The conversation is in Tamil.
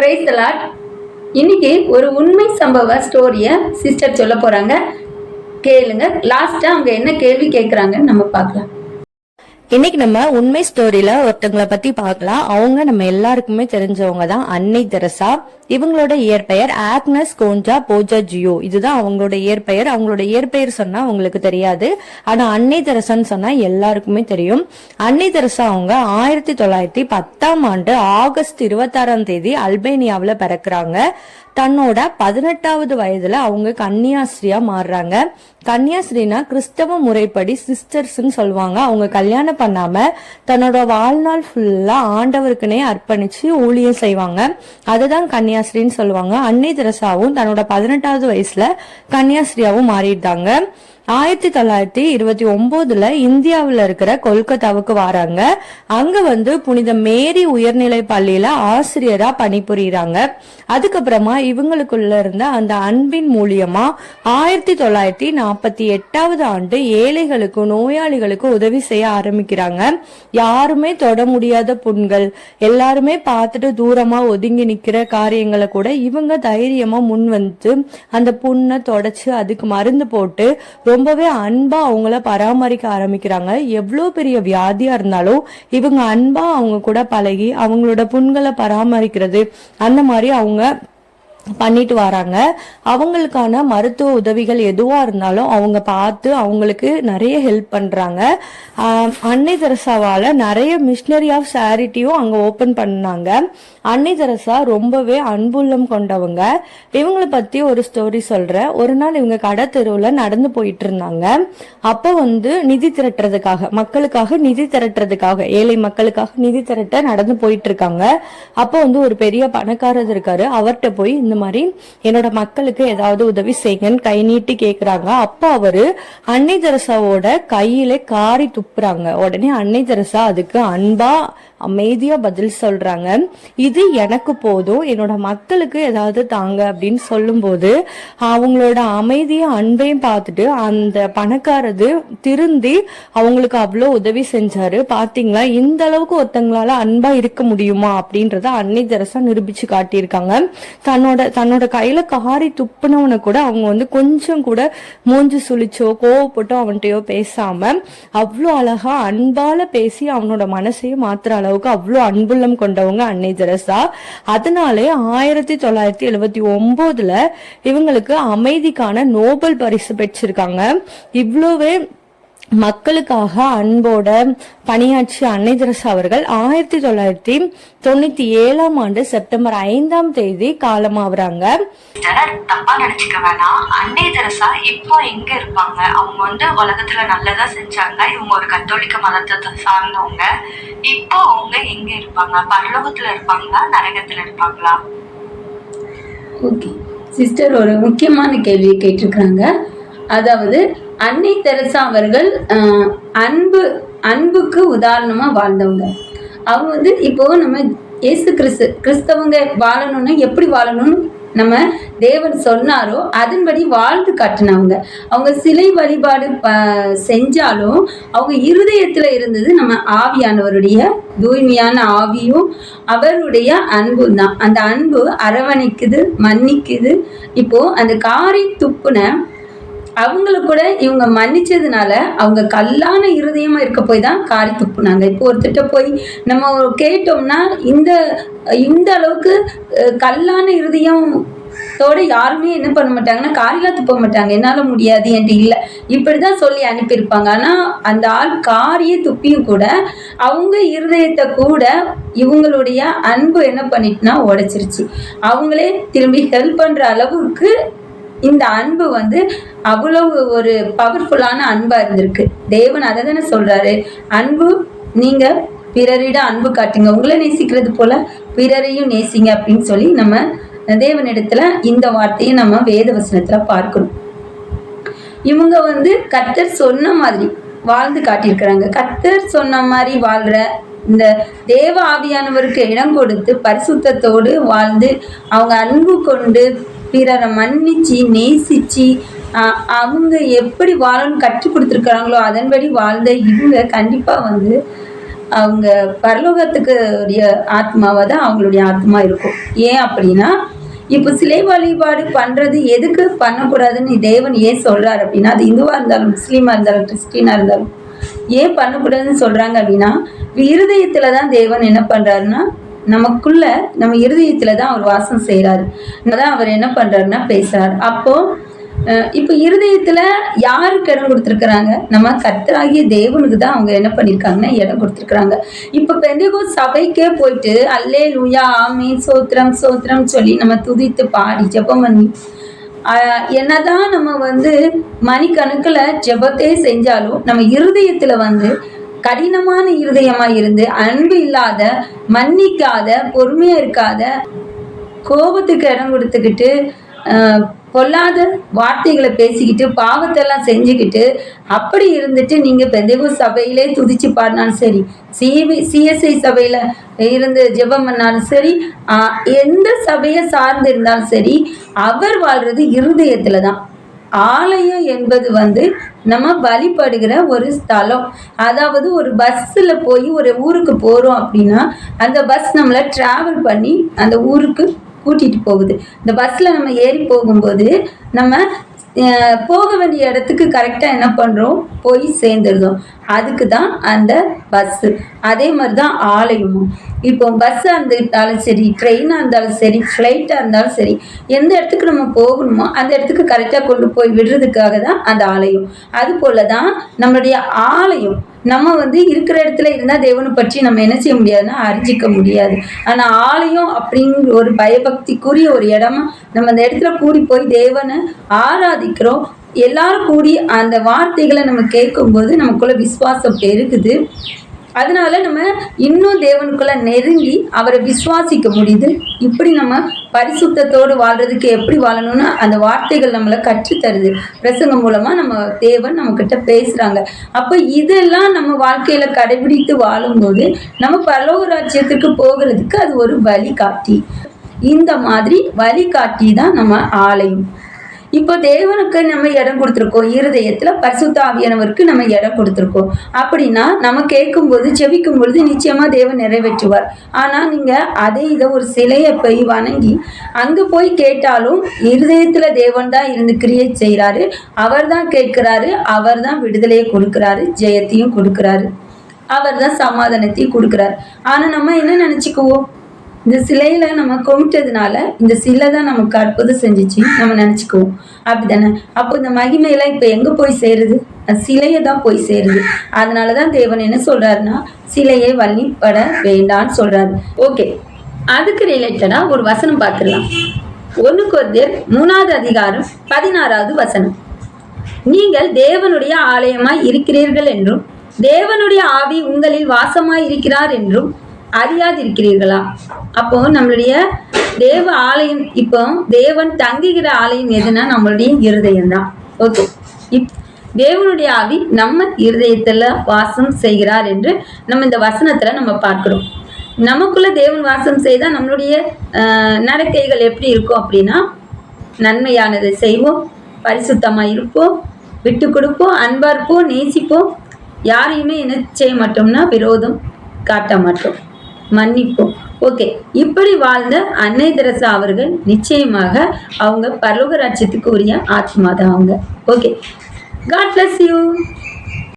பிரைஸ் லாட் இன்னைக்கு ஒரு உண்மை சம்பவ ஸ்டோரியை சிஸ்டர் சொல்ல போகிறாங்க கேளுங்க. லாஸ்ட்டாக அவங்க என்ன கேள்வி கேட்குறாங்கன்னு நம்ம பார்க்கலாம். இன்னைக்கு நம்ம உண்மை ஸ்டோரியில ஒருத்தவங்களை பத்தி பார்க்கலாம். அவங்க நம்ம எல்லாருக்குமே தெரிஞ்சவங்க தான் அன்னை தெரசா. இவங்களோட இயற்பெயர் ஆக்னஸ் கோஞ்சா போஜா ஜியோ. இதுதான் அவங்களோட இயற்பெயர். அவங்களோட இயற்பெயர் சொன்னா அவங்களுக்கு தெரியாது. ஆனா அன்னை தெரசான்னு சொன்னா எல்லாருக்குமே தெரியும். அன்னை தெரசா அவங்க ஆயிரத்தி தொள்ளாயிரத்தி பத்தாம் ஆண்டு ஆகஸ்ட் இருபத்தாறாம் தேதி அல்பேனியாவில் பிறக்குறாங்க. தன்னோட பதினெட்டாவது வயதுல அவங்க கன்னியாஸ்ரீயா மாறுறாங்க. கன்னியாஸ்ரீனா கிறிஸ்தவ முறைப்படி சிஸ்டர்ஸ்ன்னு சொல்லுவாங்க. அவங்க கல்யாணம் பண்ணாம தன்னோட வாழ்நாள் ஃபுல்லா ஆண்டவருக்குனே அர்ப்பணிச்சு ஊழியம் செய்வாங்க. அதுதான் கன்னியாஸ்ரீன்னு சொல்லுவாங்க. அன்னை தெரசாவும் தன்னோட பதினெட்டாவது வயசுல கன்னியாஸ்ரீயாவும் மாறிட்டாங்க. ஆயிரத்தி தொள்ளாயிரத்தி இருபத்தி ஒன்பதுல இந்தியாவுல இருக்கிற கொல்கத்தாவுக்கு வராங்க. அங்க வந்து புனித மேரி உயர்நிலை பள்ளியில ஆசிரியரா பணிபுரியுறாங்க. அதுக்கப்புறமா இவங்களுக்குள்ள இருந்த அந்த அன்பின் மூலியமா ஆயிரத்தி தொள்ளாயிரத்தி நாற்பத்தி எட்டாவது ஆண்டு ஏழைகளுக்கு நோயாளிகளுக்கு உதவி செய்ய ஆரம்பிக்கிறாங்க. யாருமே தொட முடியாத புண்கள் எல்லாருமே பார்த்துட்டு தூரமா ஒதுங்கி நிக்கிற காரியங்களை கூட இவங்க தைரியமா முன் வந்து அந்த புண்ணை தொடச்சு அதுக்கு மருந்து போட்டு ரொம்பவே அன்பா அவங்கள பராமரிக்க ஆரம்பிக்கிறாங்க. எவ்வளோ பெரிய வியாதியா இருந்தாலும் இவங்க அன்பா அவங்க கூட பழகி அவங்களோட புண்களை பராமரிக்கிறது அந்த மாதிரி அவங்க பண்ணிட்டு வராங்க. அவங்களுக்கான மருத்துவ உதவிகள் எதுவா இருந்தாலும் அவங்க பார்த்து அவங்களுக்கு நிறைய ஹெல்ப் பண்றாங்க. அன்னை தெரசாவால நிறைய மிஷினரி ஆஃப் சேரிட்டியும் அங்க ஓபன் பண்ணாங்க. அன்னை தெரசா ரொம்பவே அன்புள்ளம் கொண்டவங்க. இவங்களை பத்தி ஒரு ஸ்டோரி சொல்றேன். ஒரு நாள் இவங்க கடை தெருவுல நடந்து போயிட்டு இருந்தாங்க. அப்போ வந்து நிதி திரட்டுறதுக்காக மக்களுக்காக நிதி திரட்டுறதுக்காக ஏழை மக்களுக்காக நிதி திரட்ட நடந்து போயிட்டு இருக்காங்க. அப்போ வந்து ஒரு பெரிய பணக்காரர் இருக்காரு. அவர்கிட்ட போய் இந்த மாதிரி என்னோட மக்களுக்கு ஏதாவது உதவி செய்யுங்கன்னு கை நீட்டி கேக்குறாங்க. அப்போ அவரு அன்னை தெரசாவோட கையில காரி துப்புறாங்க. உடனே அன்னை தெரசா அதுக்கு அன்பா அமைதியாக பதில் சொல்கிறாங்க இது எனக்கு போதும். என்னோட மக்களுக்கு ஏதாவது தாங்க அப்படின்னு சொல்லும்போது அவங்களோட அமைதியும் அன்பையும் பார்த்துட்டு அந்த பணக்காரது திருந்தி அவங்களுக்கு அவ்வளோ உதவி செஞ்சாரு. பார்த்தீங்களா இந்த அளவுக்கு ஒருத்தங்களால அன்பா இருக்க முடியுமா அப்படின்றத அன்னை தெரசா நிரூபிச்சு காட்டியிருக்காங்க. தன்னோட தன்னோட கையில காரி துப்புனவனை கூட அவங்க வந்து கொஞ்சம் கூட மூஞ்சி சுழிச்சோ கோவப்பட்டோ அவன்கிட்டயோ பேசாம அவ்வளோ அழகா அன்பால பேசி அவனோட மனசையும் மாத்துற அளவுக்கு அவ்வளோ அன்புள்ளம் கொண்டவங்க அன்னை தெரசா அதனாலே ஆயிரத்தி தொள்ளாயிரத்தி எழுவத்தி ஒன்பதுல இவங்களுக்கு அமைதிக்கான நோபல் பரிசு பெற்றிருக்காங்க. இவ்வளோவே மக்களுக்காக அன்போட பணியாற்றிய அன்னை தெரசா அவர்கள் ஆயிரத்தி தொள்ளாயிரத்தி தொண்ணூத்தி ஏழாம் ஆண்டு செப்டம்பர் ஐந்தாம் தேதி காலமாகறாங்க தப்பா நினைச்சுக்க வேணாம். அன்னை தெரசா இப்போ எங்க இருப்பாங்க? அவங்க வந்து உலகத்துல நல்லதா செஞ்சாங்க. இவங்க ஒரு கத்தோலிக்க மதத்தை சார்ந்தவங்க. இப்போ அவங்க எங்க இருப்பாங்க? பரலோகத்துல இருப்பாங்களா? நரகத்துல இருப்பாங்களா? ஓகே சிஸ்டர் ஒரு முக்கியமான கேள்வியை கேட்டிருக்கிறாங்க. அதாவது அன்னை தெரசா அவர்கள் அன்பு அன்புக்கு உதாரணமா வாழ்ந்தவங்க. அவங்க வந்து இப்போ நம்ம இயேசு கிறிஸ்து கிறிஸ்தவங்க வாழணும்னா எப்படி வாழணும்னு நம்ம தேவன் சொன்னாரோ அதன்படி வாழ்ந்து காட்டினவங்க அவங்க. சிலை வழிபாடு ப செஞ்சாலும் அவங்க இருதயத்தில் இருந்தது நம்ம ஆவியானவருடைய தூய்மையான ஆவியும் அவருடைய அன்பும் தான். அந்த அன்பு அரவணைக்குது மன்னிக்குது. இப்போ அந்த காரை துப்புன அவங்கள கூட இவங்க மன்னிச்சதுனால அவங்க கல்லான இருதயமா இருக்க போய் தான் காரி துப்புனாங்க. இப்போ ஒருத்திட்ட போய் நம்ம கேட்டோம்னா இந்த இந்த அளவுக்கு கல்லான இருதயம் தோட யாருமே என்ன பண்ண மாட்டாங்கன்னா காரிலாம் துப்ப மாட்டாங்க. என்னால் முடியாது என்று இல்லை. இப்படி தான் சொல்லி அனுப்பியிருப்பாங்க. ஆனால் அந்த ஆள் காரியே துப்பியும் கூட அவங்க இருதயத்தை கூட இவங்களுடைய அன்பு என்ன பண்ணிட்டுனா உடைச்சிருச்சு. அவங்களே திரும்பி ஹெல்ப் பண்ணுற அளவுக்கு இந்த அன்பு வந்து அவ்வளவு ஒரு பவர்ஃபுல்லான அன்பா இருந்திருக்கு. தேவன் அதை தானே சொல்றாரு. அன்பு நீங்க பிறரிடம் அன்பு காட்டுங்க. உங்களை நேசிக்கிறது போல பிறரையும் நேசிங்க அப்படின்னு சொல்லி நம்ம தேவனிடத்துல இந்த வார்த்தையை நம்ம வேத வசனத்துல பார்க்கணும். இவங்க வந்து கர்த்தர் சொன்ன மாதிரி வாழ்ந்து காட்டியிருக்கிறாங்க. கர்த்தர் சொன்ன மாதிரி வாழ்ற இந்த தேவ ஆவியானவருக்கு இடம் கொடுத்து பரிசுத்தத்தோடு வாழ்ந்து அவங்க அன்பு கொண்டு பிறரை மன்னிச்சு நேசிச்சு அவங்க எப்படி வாழணும்னு கற்றுக் கொடுத்துருக்குறாங்களோ அதன்படி வாழ்ந்த இவங்க கண்டிப்பாக வந்து அவங்க பரலோகத்துக்கு உரிய ஆத்மாவாக தான் அவங்களுடைய ஆத்மா இருக்கும். ஏன் அப்படின்னா இப்போ சிலை வழிபாடு பண்ணுறது எதுக்கு பண்ணக்கூடாதுன்னு தேவன் ஏன் சொல்கிறார் அப்படின்னா அது இந்துவாக இருந்தாலும் முஸ்லீமாக இருந்தாலும் கிறிஸ்டினாக இருந்தாலும் ஏன் பண்ணக்கூடாதுன்னு சொல்கிறாங்க அப்படின்னா இருதயத்தில் தான் தேவன் என்ன பண்ணுறாருன்னா நமக்குள்ள நம்ம இருதயத்தில் தான் அவர் வாசம் செய்கிறாரு தான் அவர் என்ன பண்ணுறாருன்னா பேசுகிறார் அப்போது இப்போ இருதயத்தில் யாருக்கு இடம் கொடுத்துருக்குறாங்க? நம்ம கர்த்தராகிய தேவனுக்கு தான் அவங்க என்ன பண்ணியிருக்காங்கன்னா இடம் கொடுத்துருக்குறாங்க. இப்போ பெண்டிகோ சபைக்கே போயிட்டு அல்லே லூயா ஆமீன் சோத்திரம் சோத்திரம் சொல்லி நம்ம துதித்து பாடி ஜெபம் பண்ணி என்னதான் நம்ம வந்து மணிக்கணக்கில் ஜெபத்தே செஞ்சாலும் நம்ம இருதயத்தில் வந்து கடினமான இருதயமாக இருந்து அன்பு இல்லாத மன்னிக்காத பொறுமையாக இருக்காத கோபத்துக்கு இடம் கொடுத்துக்கிட்டு பொல்லாத வார்த்தைகளை பேசிக்கிட்டு பாவத்தெல்லாம் செஞ்சுக்கிட்டு அப்படி இருந்துட்டு நீங்கள் பெந்தேகோ சபையிலே துதிச்சு பாடினாலும் சரி சிபி சிஎஸ்ஐ சபையில் இருந்து ஜெபம் பண்ணாலும் சரி எந்த சபையை சார்ந்து இருந்தாலும் சரி அவர் வாழ்றது இருதயத்தில் தான். ஆலயம் என்பது வந்து நம்ம வழிபடுகிற ஒரு ஸ்தலம். அதாவது ஒரு பஸ்ஸில் போய் ஒரு ஊருக்கு போகிறோம் அப்படின்னா அந்த பஸ் நம்மளை ட்ராவல் பண்ணி அந்த ஊருக்கு கூட்டிகிட்டு போகுது. இந்த பஸ்ஸில் நம்ம ஏறி போகும்போது நம்ம போக வேண்டிய இடத்துக்கு கரெக்டாக என்ன பண்ணுறோம் போய் சேர்ந்துருதோம் அதுக்கு தான் அந்த பஸ்ஸு அதே மாதிரி தான் ஆலயமும். இப்போ பஸ்ஸாக இருந்துட்டாலும் சரி ட்ரெயினாக இருந்தாலும் சரி ஃப்ளைட்டாக இருந்தாலும் சரி எந்த இடத்துக்கு நம்ம போகணுமோ அந்த இடத்துக்கு கரெக்டாக கொண்டு போய் விடுறதுக்காக தான் அந்த ஆலயம். அது போல் தான் நம்மளுடைய ஆலயம். நம்ம வந்து இருக்கிற இடத்துல இருந்தால் தேவனை பற்றி நம்ம என்ன செய்ய முடியாதுன்னா அறிஞ்சிக்க முடியாது. ஆனால் ஆலயம் அப்படிங்கிற ஒரு பயபக்திக்குரிய ஒரு இடமா நம்ம அந்த இடத்துல கூடி போய் தேவனை ஆராதிக்கிறோம். எல்லாரும் கூடி அந்த வார்த்தைகளை நம்ம கேட்கும்போது நமக்குள்ள விசுவாசம் பெருகுது. அதனால நம்ம இன்னும் தேவனுக்குள்ள நெருங்கி அவரை விசுவாசிக்க முடியுது. இப்படி நம்ம பரிசுத்தத்தோடு வாழ்றதுக்கு எப்படி வாழணும்னு அந்த வார்த்தைகள் நம்மளை கற்றுத்தருது. பிரசங்கம் மூலமா நம்ம தேவன் நம்ம கிட்ட பேசுறாங்க. அப்போ இதெல்லாம் நம்ம வாழ்க்கையில கடைபிடித்து வாழும்போது நம்ம பரலோக ராஜ்யத்துக்கு போகிறதுக்கு அது ஒரு வழிகாட்டி. இந்த மாதிரி வழிகாட்டி தான் நம்ம ஆலயம். இப்போ தேவனுக்கு நம்ம இடம் கொடுத்துருக்கோம். இருதயத்தில் பரிசுத்த ஆவியானவருக்கு நம்ம இடம் கொடுத்துருக்கோம். அப்படின்னா நம்ம கேட்கும்போது செவிக்கும் பொழுது நிச்சயமாக தேவன் நிறைவேற்றுவார். ஆனால் நீங்கள் அதே இதை ஒரு சிலையை போய் வணங்கி அங்கே போய் கேட்டாலும் இருதயத்தில் தேவன் தான் இருந்து கிரியேட் செய்கிறாரு அவர் தான் கேட்குறாரு அவர் தான் விடுதலையை கொடுக்குறாரு ஜெயத்தையும் கொடுக்குறாரு. அவர் தான் சமாதானத்தையும் கொடுக்குறாரு. ஆனால் நம்ம என்ன நினச்சிக்குவோம்? இந்த சிலையில நம்ம கும்பிட்டதுனால இந்த சிலை தான் நமக்கு அற்புதம் செஞ்சுச்சு. நம்ம நினச்சிக்குவோம். அப்படிதானே அப்போ இந்த மகிமையெல்லாம் இப்போ எங்கே போய் சேருது? சிலையை தான் போய் சேருது. அதனால தான் தேவன் என்ன சொல்றாருன்னா சிலையை வழிபட வேண்டான்னு சொல்றாரு. ஓகே. அதுக்கு ரிலேட்டடாக ஒரு வசனம் பார்த்துடலாம். ஒன்று கொர்தேர் மூணாவது அதிகாரம் பதினாறாவது வசனம். நீங்கள் தேவனுடைய ஆலயமாய் இருக்கிறீர்கள் என்றும் தேவனுடைய ஆவி உங்களில் வாசமாய் இருக்கிறார் என்றும் அறியாதிருக்கிறீர்களா? அப்போ நம்மளுடைய தேவ ஆலயம் இப்போ தேவன் தங்குகிற ஆலயம் எதுனா நம்மளுடைய இருதயம் தான் ஓகே இப் தேவனுடைய ஆவி நம்ம இருதயத்தில் வாசம் செய்கிறார் என்று நம்ம இந்த வசனத்தில் நம்ம பார்க்கிறோம். நமக்குள்ள தேவன் வாசம் செய்தால் நம்மளுடைய நடக்கைகள் எப்படி இருக்கும் அப்படின்னா நன்மையானதை செய்வோம் பரிசுத்தமாக இருப்போம் விட்டு கொடுப்போம் அன்பார்ப்போம் நேசிப்போம். யாரையுமே என்ன செய்ய மாட்டோம்னா விரோதம் காட்ட மாட்டோம். மன்னிப்போம். ஓகே இப்படி வாழ்ந்த அன்னை தெரசா அவர்கள் நிச்சயமாக அவங்க பரலோக ராஜ்யத்துக்கு உரிய ஆத்மா தான் அவங்க. Okay God bless you